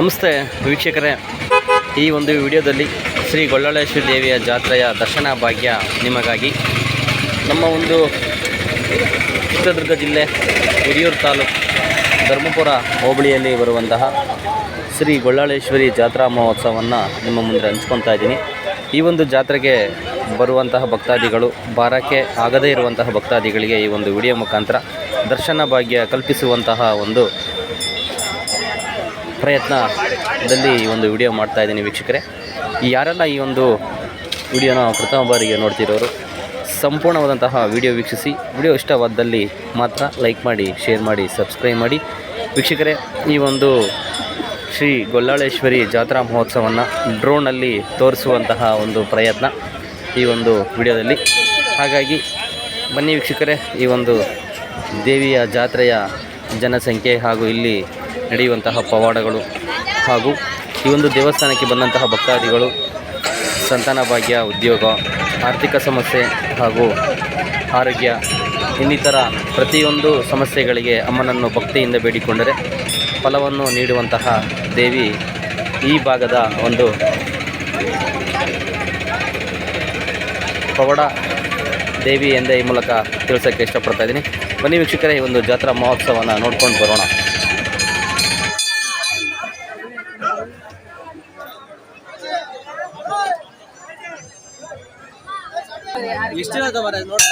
ನಮಸ್ತೆ ವೀಕ್ಷಕರೇ. ಈ ಒಂದು ವಿಡಿಯೋದಲ್ಲಿ ಶ್ರೀ ಗೊಳ್ಳಳೇಶ್ವರಿ ದೇವಿಯ ಜಾತ್ರೆಯ ದರ್ಶನ ಭಾಗ್ಯ ನಿಮಗಾಗಿ ನಮ್ಮ ಒಂದು ಚಿತ್ರದುರ್ಗ ಜಿಲ್ಲೆ ಹಿರಿಯೂರು ತಾಲೂಕು ಧರ್ಮಪುರ ಹೋಬಳಿಯಲ್ಲಿ ಬರುವಂತಹ ಶ್ರೀ ಗೊಳ್ಳಳೇಶ್ವರಿ ಜಾತ್ರಾ ಮಹೋತ್ಸವವನ್ನು ನಿಮ್ಮ ಮುಂದೆ ಹಂಚ್ಕೊತಾ ಇದ್ದೀನಿ. ಈ ಒಂದು ಜಾತ್ರೆಗೆ ಬರುವಂತಹ ಭಕ್ತಾದಿಗಳು, ಬಾರಕ್ಕೆ ಆಗದೇ ಇರುವಂತಹ ಭಕ್ತಾದಿಗಳಿಗೆ ಈ ಒಂದು ವಿಡಿಯೋ ಮುಖಾಂತರ ದರ್ಶನ ಭಾಗ್ಯ ಕಲ್ಪಿಸುವಂತಹ ಒಂದು ಪ್ರಯತ್ನದಲ್ಲಿ ಈ ಒಂದು ವಿಡಿಯೋ ಮಾಡ್ತಾ ಇದ್ದೀನಿ ವೀಕ್ಷಕರೇ. ಯಾರೆಲ್ಲ ಈ ಒಂದು ವಿಡಿಯೋನ ಪ್ರಥಮ ಬಾರಿಗೆ ನೋಡ್ತಿರೋರು, ಸಂಪೂರ್ಣವಾದಂತಹ ವಿಡಿಯೋ ವೀಕ್ಷಿಸಿ, ವಿಡಿಯೋ ಇಷ್ಟವಾದಲ್ಲಿ ಮಾತ್ರ ಲೈಕ್ ಮಾಡಿ, ಶೇರ್ ಮಾಡಿ, ಸಬ್ಸ್ಕ್ರೈಬ್ ಮಾಡಿ. ವೀಕ್ಷಕರೇ, ಈ ಒಂದು ಶ್ರೀ ಗೊಲ್ಲಾಳೇಶ್ವರಿ ಜಾತ್ರಾ ಮಹೋತ್ಸವವನ್ನು ಡ್ರೋನಲ್ಲಿ ತೋರಿಸುವಂತಹ ಒಂದು ಪ್ರಯತ್ನ ಈ ಒಂದು ವಿಡಿಯೋದಲ್ಲಿ. ಹಾಗಾಗಿ ಬನ್ನಿ ವೀಕ್ಷಕರೇ, ಈ ಒಂದು ದೇವಿಯ ಜಾತ್ರೆಯ ಜನಸಂಖ್ಯೆ ಹಾಗೂ ಇಲ್ಲಿ ನಡೆಯುವಂತಹ ಪವಾಡಗಳು ಹಾಗೂ ಈ ಒಂದು ದೇವಸ್ಥಾನಕ್ಕೆ ಬಂದಂತಹ ಭಕ್ತಾದಿಗಳು, ಸಂತಾನ ಭಾಗ್ಯ, ಉದ್ಯೋಗ, ಆರ್ಥಿಕ ಸಮಸ್ಯೆ ಹಾಗೂ ಆರೋಗ್ಯ, ಇನ್ನಿತರ ಪ್ರತಿಯೊಂದು ಸಮಸ್ಯೆಗಳಿಗೆ ಅಮ್ಮನನ್ನು ಭಕ್ತಿಯಿಂದ ಬೇಡಿಕೊಂಡರೆ ಫಲವನ್ನು ನೀಡುವಂತಹ ದೇವಿ ಈ ಭಾಗದ ಒಂದು ಪವಾಡ ದೇವಿ ಎಂದೇ ಈ ಮೂಲಕ ತಿಳಿಸೋಕ್ಕೆ ಇಷ್ಟಪಡ್ತಾ ಇದ್ದೀನಿ. ಬನ್ನಿ ವೀಕ್ಷಕರೇ, ಈ ಒಂದು ಜಾತ್ರಾ ಮಹೋತ್ಸವನ ನೋಡ್ಕೊಂಡು ಬರೋಣ. ಎಷ್ಟು ಬರ ನೋಡ